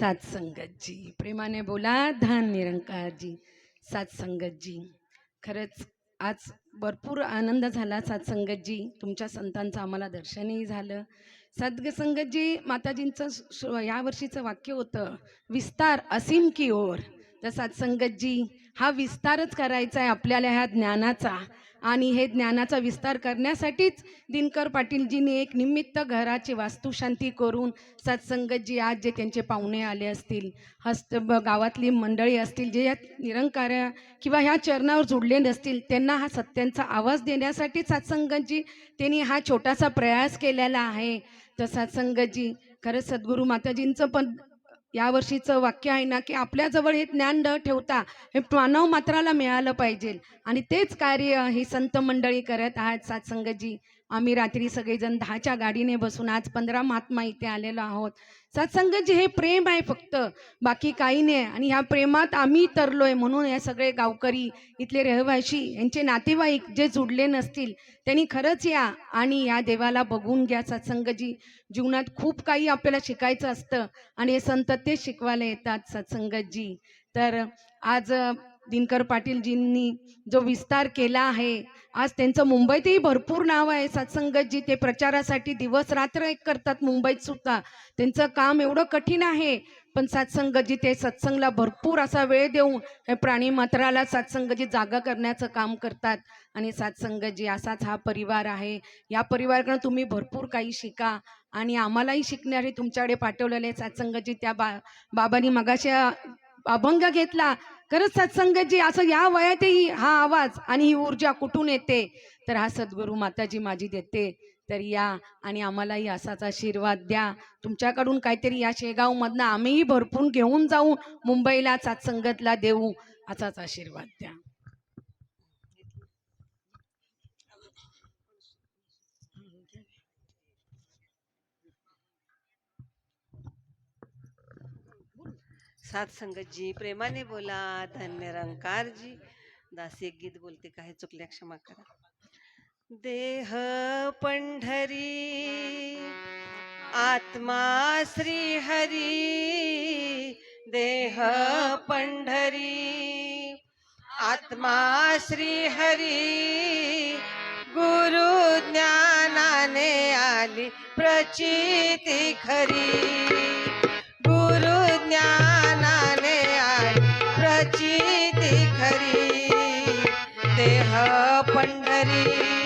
सातसंगतजी. प्रेमाने बोला धान निरंकारजी. सातसंगतजी. खरंच आज भरपूर आनंद झाला सातसंगतजी. तुमच्या संतांचं आम्हाला दर्शनही झालं. सद्गसंगतजी माताजींचं श- या वर्षीचं वाक्य होतं विस्तार असीम की ओर. तर सातसंगतजी हा विस्तारच करायचा आहे आपल्याला ह्या ज्ञानाचा. आणि हे ज्ञानाचा विस्तार करण्यासाठीच दिनकर पाटीलजींनी एक निमित्त घराची वास्तुशांती करून सत्संगतजी आज जे त्यांचे पाहुणे आले असतील हस्त गावातली मंडळी असतील जे या निरंकार्या किंवा ह्या चरणावर जुडले नसतील त्यांना हा सत्यांचा आवाज देण्यासाठी सत्संगतजी त्यांनी हा छोटासा प्रयास केलेला आहे. तर सत्संगतजी खरंच सद्गुरू माताजींचं पण यावर्षीचं वाक्य आहे ना की आपल्याजवळ हे ज्ञान न ठेवता हे मानव मात्राला मिळालं पाहिजे. आणि तेच कार्य ही संत मंडळी करत आहात सातसंगजी आम्ही रात्री सगळेजण दहाच्या गाडीने बसून आज पंधरा महात्मा इथे आलेलो आहोत. सत्संगतजी हे प्रेम आहे फक्त बाकी काही नाही. आणि ह्या प्रेमात आम्ही तरलोय म्हणून या सगळे गावकरी इथले रहिवाशी यांचे नातेवाईक जे जुडले नसतील त्यांनी खरंच या आणि या देवाला बघून घ्या. सत्संगजी जीवनात खूप काही आपल्याला शिकायचं असतं आणि हे संत तेच शिकवायला येतात सत्संगजी. तर आज दिनकर पाटीलजींनी जो विस्तार केला आहे आज त्यांचं मुंबईतही भरपूर नाव आहे. सत्संगतजी ते प्रचारासाठी दिवस रात्र एक करतात मुंबईत सुद्धा. त्यांचं काम एवढं कठीण आहे पण सत्संगजी ते सत्संगला भरपूर असा वेळ देऊन हे प्राणी मात्राला सत्संगजी जागा करण्याचं काम करतात. आणि सत्संगजी असाच हा परिवार आहे. या परिवाराकडून तुम्ही भरपूर काही शिका आणि आम्हालाही शिकणारे तुमच्याकडे पाठवलेले सत्संगजी त्या बा बाबांनी मगाशी अभंग घेतला. खरंच सत्संगजी असं या वयातही हा आवाज आणि ही ऊर्जा कुठून येते तर हा सद्गुरू माताजी माझी देते. तर या आणि आम्हालाही असाच आशीर्वाद द्या. तुमच्याकडून काहीतरी या शेगावमधनं आम्हीही भरपूर घेऊन जाऊ मुंबईला सत्संगतला देऊ असाच आशीर्वाद द्या. सात संगतजी प्रेमाने बोला धन्य रंकारजी दासी एक गीत बोलते काय चुकल्या क्षमा करा. देह पंढरी आत्मा श्री हरी देह पंढरी आत्मा श्री हरी गुरु ज्ञानाने आली प्रचिती खरी. गुरु ज्ञान देह पंढरी.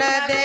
i don't Bangladesh.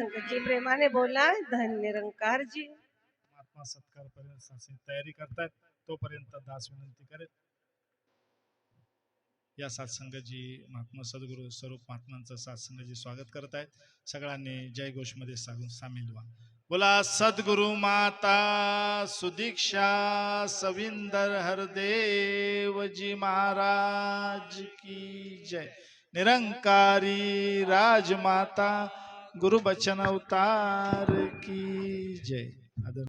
सात संगतजी प्रेमाने बोला धन निरंकारजी महात्मा सत्कार पर्यंत तयारी करतात तोपर्यंत दास विनंती करेल. या सत्संगाची महात्मा सद्गुरू स्वरूप महात्मांचं सत्संगाची स्वागत करत आहेत सगळ्यांनी जय घोषमध्ये सांगून सामील व्हा. बोला सद्गुरु माता सुदीक्षा सविंदर हरदेवजी महाराज की जय. निरंकारी राजमाता गुरु बचन अवतार की जय।